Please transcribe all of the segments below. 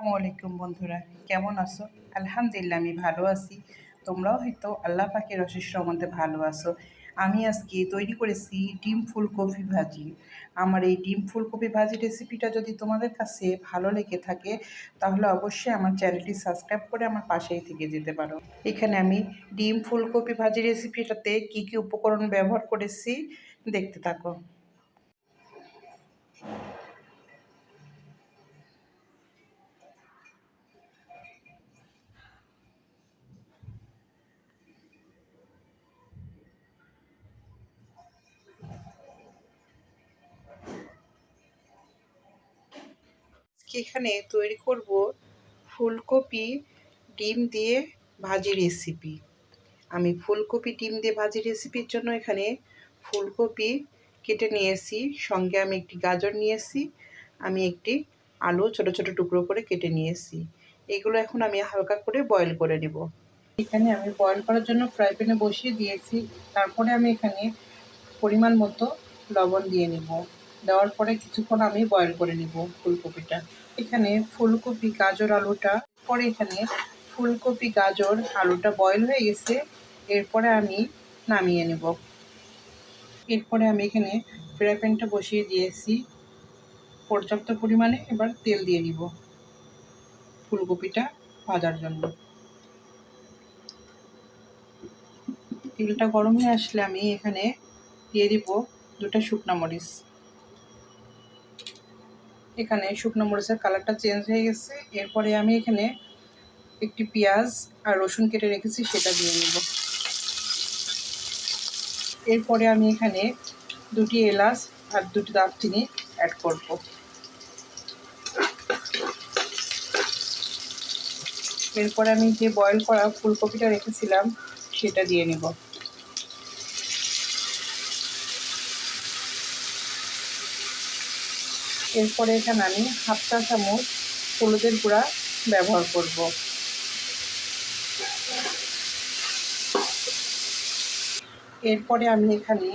আসসালামু আলাইকুম বন্ধুরা, কেমন আছো? আলহামদুলিল্লাহ, আমি ভালো আছি। তোমরাও হয়তো আল্লাহ পাকের অশেষ রহমতে ভালো আছো। আমি আজকে তৈরি করেছি ডিম ফুলকপি ভাজি। আমার এই ডিম ফুলকপি ভাজি রেসিপিটা যদি তোমাদের কাছে ভালো লেগে থাকে, তাহলে অবশ্যই আমার চ্যানেলটি সাবস্ক্রাইব করে আমার পাশেই থেকে যেতে পারো। এখানে আমি ডিম ফুলকপি ভাজি রেসিপিটাতে কি কি উপকরণ ব্যবহার করেছি, দেখতে থাকো। এখানে তৈরি করব ফুলকপি ডিম দিয়ে ভাজি রেসিপি আমি ফুলকপি ডিম দিয়ে ভাজি রেসিপির জন্য এখানে ফুলকপি কেটে নিয়েছি, সঙ্গে আমি একটি গাজর নিয়েছি, আমি একটি আলু ছোট ছোট টুকরো করে কেটে নিয়েছি। এগুলো এখন আমি হালকা করে বয়েল করে নেব। এখানে আমি বয়েল করার জন্য ফ্রাই প্যানে বসিয়ে দিয়েছি, তারপরে আমি এখানে পরিমাণ মতো লবণ দিয়ে নেব। দেওয়ার পরে কিছুক্ষণ আমি বয়েল করে নিব ফুলকপিটা। এখানে ফুলকপি, গাজর আলুটা। পরে এখানে ফুলকপি, গাজর আলুটা বয়ল হয়ে গেছে। এরপরে আমি নামিয়ে নেব। এরপরে আমি এখানে ফ্রাই প্যানটা বসিয়ে দিয়েছি। পর্যাপ্ত পরিমাণে এবার তেল দিয়ে নিব ফুলকপিটা ভাজার জন্য। তেলটা গরম হয়ে আসলে আমি এখানে দিয়ে দিব দুটা শুকনা মরিচ। এখানে শুকনো মরিচের কালারটা চেঞ্জ হয়ে গেছে। এরপরে আমি এখানে একটি পেঁয়াজ আর রসুন কেটে রেখেছি, সেটা দিয়ে নেব। এরপরে আমি এখানে দুটি এলাচ আর দুটি দারচিনি অ্যাড করব। এরপরে আমি যে বয়েল করা ফুলকপিটা রেখেছিলাম, সেটা দিয়ে নেব। এরপরে এখানে আমি হাফ চা চামচ হলুদের গুঁড়া ব্যবহার করব। এরপরে আমি এখানে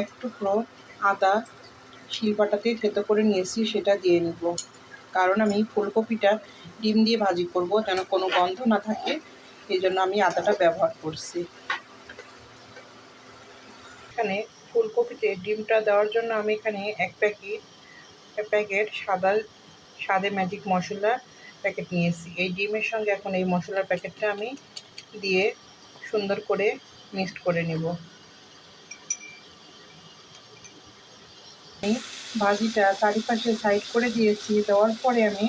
এক টুকরো আদা শিলপাটাতে থেতো করে নিয়েছি, সেটা দিয়ে নিব। কারণ আমি ফুলকপিটা ডিম দিয়ে ভাজি করব, যেন কোনো গন্ধ না থাকে, এই জন্য আমি আদাটা ব্যবহার করছি। এখানে ফুলকপিতে ডিমটা দেওয়ার জন্য আমি এখানে এক প্যাকেট প্যাকেট, সাদা সাদে ম্যাজিক মশলার প্যাকেট নিয়েছি। এই ডিমের সঙ্গে এখন এই মশলার প্যাকেটটা আমি দিয়ে সুন্দর করে মিক্সড করে নেব। ভাজিটা চারিপাশে সাইড করে দিয়েছি, দেওয়ার পরে আমি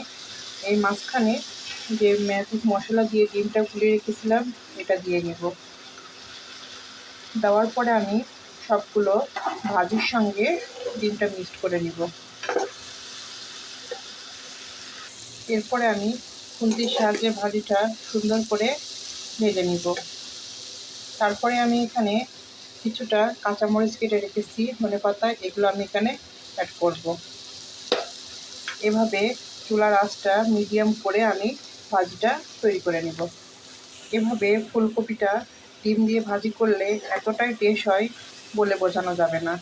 এই মাঝখানে যে ম্যাজিক মশলা দিয়ে ডিমটা গুলিয়ে রেখেছিলাম, এটা দিয়ে নেব। দেওয়ার পরে আমি সবগুলো ভাজির সঙ্গে ডিমটা মিক্সড করে নিব। এরপরে আমি খুন্তির সাহায্যে ভাজিটা সুন্দর করে ভেজে নিব। তারপরে আমি এখানে কিছুটা কাঁচামরিচ কেটে রেখেছি, ধনে পাতা, এগুলো আমি এখানে অ্যাড করব। এভাবে চুলার আঁচটা মিডিয়াম করে আমি ভাজিটা তৈরি করে নেব। এভাবে ফুলকপিটা ডিম দিয়ে ভাজি করলে এতটাই টেস্ট হয় বলে বোঝানো যাবে না।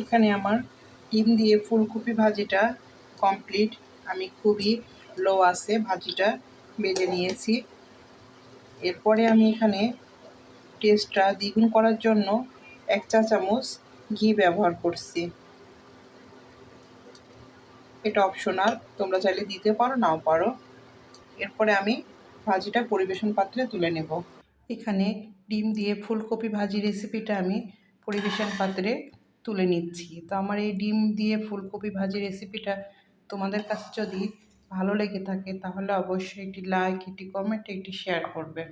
এখানে আমার ডিম দিয়ে ফুলকপি ভাজিটা কমপ্লিট। আমি খুবই লো আছে ভাজিটা বেজে নিয়েছি। এরপরে আমি এখানে টেস্টটা দ্বিগুণ করার জন্য এক চা চামচ ঘি ব্যবহার করছি। এটা অপশনাল তোমরা চাইলে দিতে পারো, নাও পারো। এরপরে আমি ভাজিটা পরিবেশন পাত্রে তুলে নেব। এখানে ডিম দিয়ে ফুলকপি ভাজি রেসিপিটা আমি পরিবেশন পাত্রে তুলে নিচ্ছি। তো আমার এই ডিম দিয়ে ফুলকপি ভাজি রেসিপিটা তোমাদের কাছে যদি ভালো লেগে থাকে, তাহলে অবশ্যই একটি লাইক একটি কমেন্ট একটি শেয়ার করবে।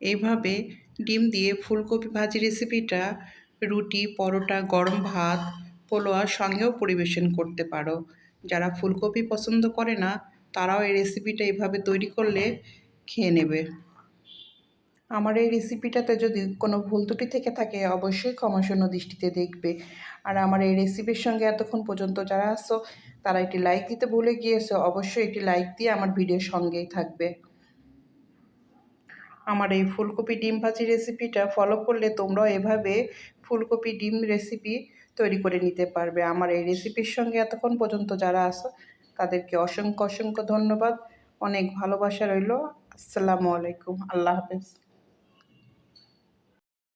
এইভাবে ডিম দিয়ে ফুলকপি ভাজি রেসিপিটা রুটি, পরোটা, গরম ভাত পোলোয়ার সঙ্গেও পরিবেশন করতে পারো। যারা ফুলকপি পছন্দ করে না, তারাও এই রেসিপিটা এইভাবে তৈরি করলে খেয়ে নেবে। আমার এই রেসিপিটাতে যদি কোনো ভুল ত্রুটি থেকে থাকে, অবশ্যই ক্ষমাশূন্য দৃষ্টিতে দেখবে। আর আমার এই রেসিপির সঙ্গে এতক্ষণ পর্যন্ত যারা আসো তারা একটি লাইক দিতে ভুলে গিয়েছো, অবশ্যই একটি লাইক দিয়ে আমার ভিডিওর সঙ্গেই থাকবে। আমার এই ফুলকপি ডিম ভাজি রেসিপিটা ফলো করলে তোমরাও এভাবে ফুলকপি ডিম রেসিপি তৈরি করে নিতে পারবে। আমার এই রেসিপির সঙ্গে এতক্ষণ পর্যন্ত যারা আসো তাদেরকে অসংখ্য অসংখ্য ধন্যবাদ। অনেক ভালোবাসা রইল। আসসালামু আলাইকুম। আল্লাহ হাফেজ।